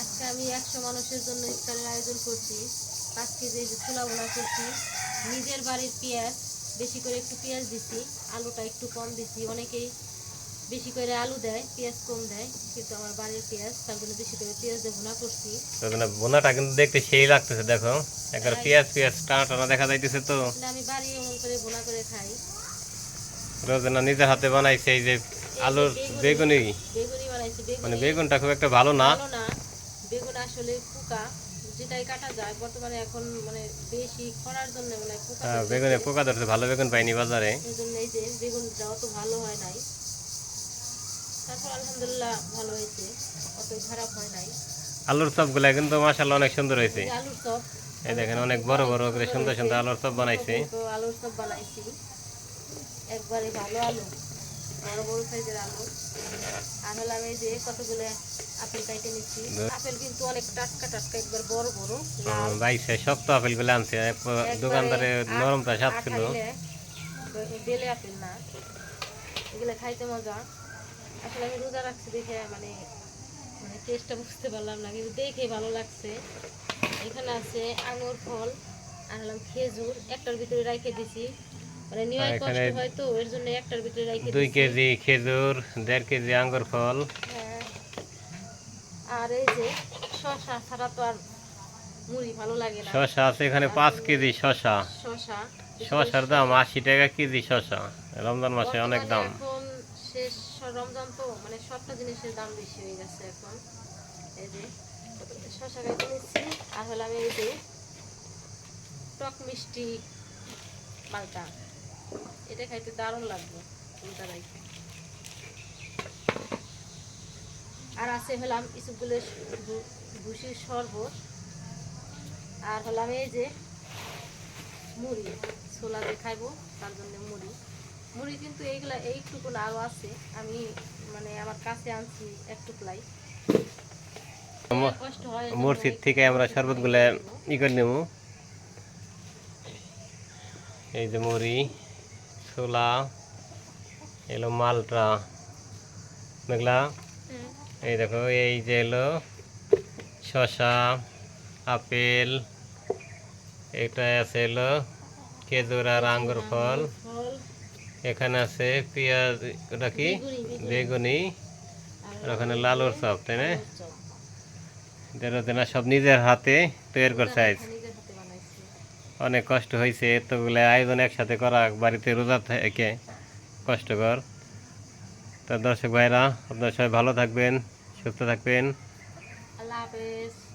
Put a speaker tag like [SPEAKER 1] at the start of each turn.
[SPEAKER 1] আজকে আমি একশো মানুষের জন্য ইফতারের আয়োজন করছি। পাঁচ কেজি এই যে ছোলা বোনা করছি। নিজের বাড়ির পেঁয়াজ বেশি করে একটু পেঁয়াজ দিছি আলুটা একটু কম দিছি। অনেকেই বেশি করে আলু দেয় পেঁয়াজ কম দেয় কিন্তু আমার বাড়ির পেঁয়াজ তার জন্য বেশি করে পেঁয়াজ দিয়ে ভুনা করছি।
[SPEAKER 2] বোনাটা কিন্তু দেখতে সেই লাগতেছে দেখো। একবার পেঁয়াজ পেঁয়াজ টানা টানা দেখা যাইতেছে তো।
[SPEAKER 1] আমি বাড়ি এমন করে ভুনা করে খাই।
[SPEAKER 2] রোজনা নিজের হাতে বানাইছে এই যে আলুর বেগুনি
[SPEAKER 1] বেগুনি। বানাইছি
[SPEAKER 2] মানে বেগুনটা খুব একটা ভালো না।
[SPEAKER 1] বেগুন আসলে পোকা যেটাই কাটা যায় বর্তমানে এখন মানে বেশি খরার জন্য মানে পোকা
[SPEAKER 2] হ্যাঁ, বেগুনে পোকা ধরছে ভালো বেগুন পাইনি বাজারে।
[SPEAKER 1] এই জন্য এই যে বেগুনটা অত ভালো হয় নাই। তারপর আলহামদুলিল্লাহ ভালো হয়েছে অত খারাপ হয় নাই।
[SPEAKER 2] আলুর চপগুলা কিন্তু মাসাল্লাহ অনেক সুন্দর হয়েছে।
[SPEAKER 1] আলুর চপ
[SPEAKER 2] এই দেখেন অনেক বড় বড় করে সুন্দর সুন্দর আলুর চপ বানাইছে।
[SPEAKER 1] তো আলুর চপ বানাইছি। একবারে ভালো আলু বড় বড় সাইজের আলু। হলাম এই যে কতগুলো আপেল কাইটে নিচ্ছি আপেল কিন্তু অনেক টাটকা টাটকা একবার বড় বড়।
[SPEAKER 2] শক্ত আপেলগুলো আনছে দোকানদারে নরমটা
[SPEAKER 1] বেলে আপেল না। এগুলো খাইতে মজা। আসলে আমি রোজা রাখছি দেখে মানে মানে টেস্টটা বুঝতে পারলাম না কিন্তু দেখে ভালো লাগছে। এখানে আছে আঙুর ফল আর হলাম খেজুর একটার ভিতরে রাখে দিছি। মানে কষ্ট হয় তো এর জন্য একটার ভিতরে রাখে
[SPEAKER 2] দুই কেজি খেজুর কেজি আঙ্গুর ফল।
[SPEAKER 1] হ্যাঁ। আর এই যে শশা ছাড়া তো আর মুড়ি ভালো লাগে না।
[SPEAKER 2] শশা আছে এখানে কেজি শশা
[SPEAKER 1] শশা
[SPEAKER 2] শশার দাম আশি টাকা কেজি শশা রমজান মাসে অনেক দাম।
[SPEAKER 1] এখন শেষ রমজান তো মানে সবটা জিনিসের দাম বেশি হয়ে গেছে এখন। এই যে শশা কেটে নিচ্ছি আর হলাম এই যে টক মিষ্টি মালটা। এটা খাইতে দারুণ লাগবে কোনটা রাইখে আর আছে হলাম ইসুগুলো ভুসির শরবত আর হলাম এই যে মুড়ি ছোলা দিয়ে খাইবো তার জন্য মুড়ি। মুড়ি কিন্তু এইগুলা এইটুকু আরও আছে আমি মানে আমার কাছে আনছি একটুকুলাই হয় এজন্য
[SPEAKER 2] মসজিদ থেকে আমরা শরবতগুলো ই করে নেব। এই যে মুড়ি। ছোলা এলো মালটা
[SPEAKER 1] হুম,
[SPEAKER 2] এই দেখো এই যে এলো শশা আপেল এটা আছে এলো খেজুর আর আঙ্গুর ফল। এখানে আছে পেঁয়াজ ওটা কি?
[SPEAKER 1] বেগুনি,
[SPEAKER 2] আর ওখানে লালুর চপ তাই না? সব নিজের হাতে তৈরি করছে
[SPEAKER 1] বানাইছি
[SPEAKER 2] অনেক কষ্ট হয়েছে, এতগুলো আয়োজন একসাথে করা, বাড়িতে রোজা থেকে কষ্টকর তো দর্শক ভাইরা, আপনার সবাই ভালো থাকবেন, সুস্থ থাকবেন।
[SPEAKER 1] আল্লাহ হাফেজ।